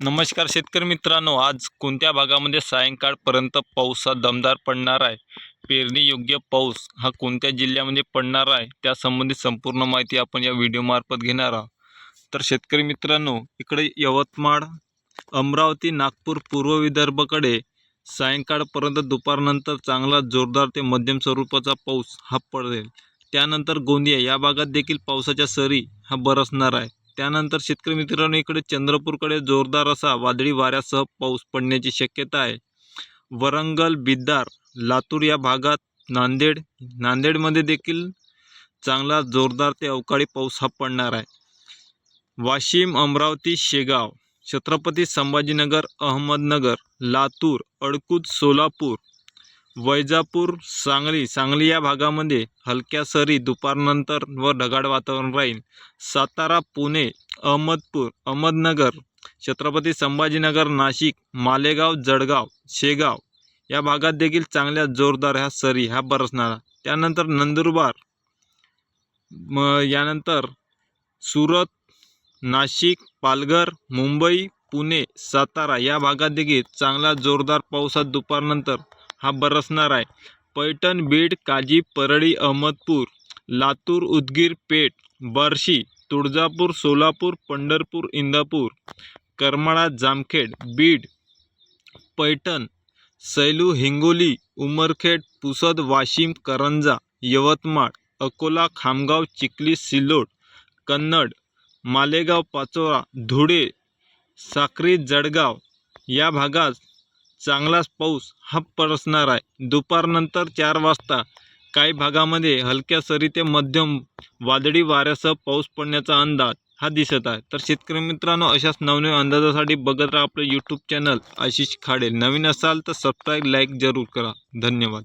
नमस्कार शेतकरी मित्रांनो आज कोणत्या भागामध्ये सायंकाळपर्यंत पाऊस हा दमदार पडणार आहे? पेरणी योग्य पाऊस हा कोणत्या जिल्ह्यामध्ये पडणार आहे? त्यासंबंधी संपूर्ण माहिती आपण या व्हिडिओमार्फत घेणार आहोत. तर शेतकरी मित्रांनो इकडे यवतमाळ अमरावती नागपूर पूर्व विदर्भकडे सायंकाळपर्यंत दुपारनंतर चांगला जोरदार ते मध्यम स्वरूपाचा पाऊस हा पडेल. त्यानंतर गोंदिया या भागात देखील पावसाच्या सरी हा बरसणार आहे. त्यानंतर शेतकरी मित्रांनो इकडे चंद्रपूरकडे जोरदार असा वादळी वाऱ्यासह पाऊस पडण्याची शक्यता आहे. वरंगल बिद्दार लातूर या भागात नांदेड नांदेडमध्ये देखील चांगला जोरदार ते अवकाळी पाऊस हा पडणार आहे. वाशिम अमरावती शेगाव छत्रपती संभाजीनगर अहमदनगर लातूर अडकूत सोलापूर वैजापूर सांगली. सांगली या भागामध्ये हलक्या सरी दुपारनंतर व ढगाळ वातावरण राहील. सातारा पुणे अहमदपूर अहमदनगर छत्रपती संभाजीनगर नाशिक मालेगाव जळगाव शेगाव या भागात देखील चांगल्या जोरदार ह्या सरी ह्या बरसणार. त्यानंतर नंदुरबार म यानंतर सुरत नाशिक पालघर मुंबई पुणे सातारा या भागात देखील चांगला जोरदार पावसात दुपारनंतर हा बरसणार आहे. पैठण बीड काजी परळी अहमदपूर लातूर उदगीर पेठ बार्शी तुळजापूर सोलापूर पंढरपूर इंदापूर करमाळा जामखेड बीड पैठण सैलू हिंगोली उमरखेड पुसद वाशिम करंजा यवतमाळ अकोला खामगाव चिखली सिल्लोड कन्नड मालेगाव पाचोरा धुळे साक्री जळगाव या भागात चांगलाच पाऊस हा पडसणार आहे. दुपारनंतर चार वाजता काही भागामध्ये हलक्या सरी ते मध्यम वादळी वाऱ्यासह पाऊस पडण्याचा अंदाज हा दिसत आहे. तर शेतकरी मित्रांनो अशाच नवनवीन अंदाजासाठी बघत राहा आपलं यूट्यूब चॅनल आशिष खाडे. नवीन असाल तर सबस्क्राईब लाईक जरूर करा. धन्यवाद.